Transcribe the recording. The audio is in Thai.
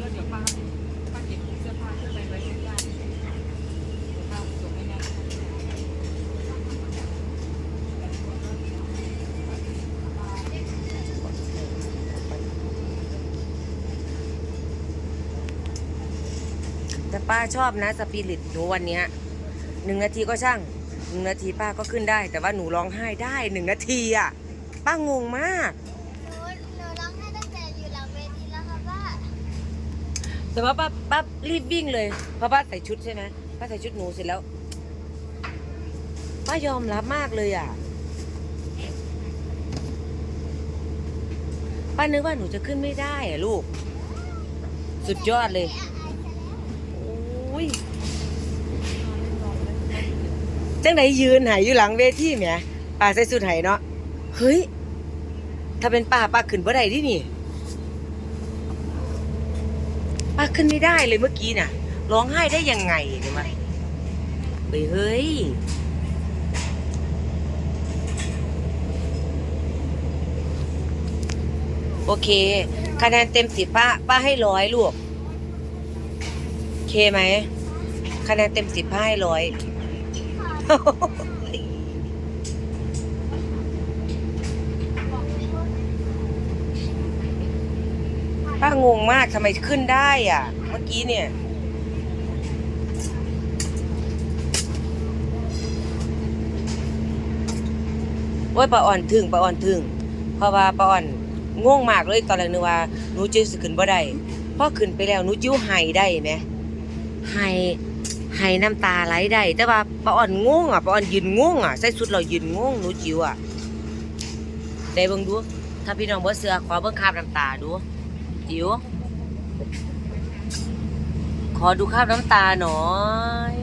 แล้วเดี๋ยวป้าป้าเก็บเสื้อผ้าเสื้ออะไรไว้ให้ได้เดี๋ยวป้าส่งให้แม่แต่ป้าชอบนะสปิริตหนูวันเนี้ยหนึ่งนาทีก็ช่างหนึ่งนาทีป้าก็ขึ้นได้ แต่ว่าหนูร้องไห้ได้หนึ่งนาทีอะป้างงมาก หนูหนูร้องไห้ตั้งแต่อยู่หลังเวทีแล้วค่ะป้า แต่ว่าป้าป้ารีบวิ่งเลยเพราะป้าใส่ชุดใช่ไหมป้าใส่ชุดหนูเสร็จแล้วป้ายอมรับมากเลยอะป้านึกว่าหนูจะขึ้นไม่ได้อะลูก สุดยอดเลยโอ้ยจังไหนยืนหายอยู่หลังเวทีแหมป้าใส่สุดไหเนาะเฮ้ย ถ้าเป็นป้าป้าขึ้นบ่ได้ดินี่ ป้าขึ้นไม่ได้เลยเมื่อกี้น่ะ ร้องไห้ได้ยังไงเนี่ยมาเฮ้ยเฮ้ยโอเค คะแนนเต็มสิบป้า ป้าให้ร้อยลูกโอเคไหม คะแนนเต็มสิบป้าให้ร้อย ป้างงมากทำไมขึ้นได้อะ เมื่อกี้เนี่ย โอ้ยป้าอ่อนถึงป้าอ่อนถึง เพราะว่าป้าอ่อนงงมากเลยตอนแรกนึกว่าหนูจะสิขึ้นบ่ได้พอขึ้นไปแล้วหนูจิ้วไห้ได้ไหมไห้ไห้น้ำตาไหลได้ แต่ว่าป้าอ่อนงงอะป้าอ่อนยืนงงอะใส่สุดเรายืนงงหนูจิ๋วอะได้เบิ่งดูถ้าพี่น้องบ่เสือขอเบิ่งคาบน้ำตาดู จิ๋ว ขอดูคราบน้ำตาหน่อย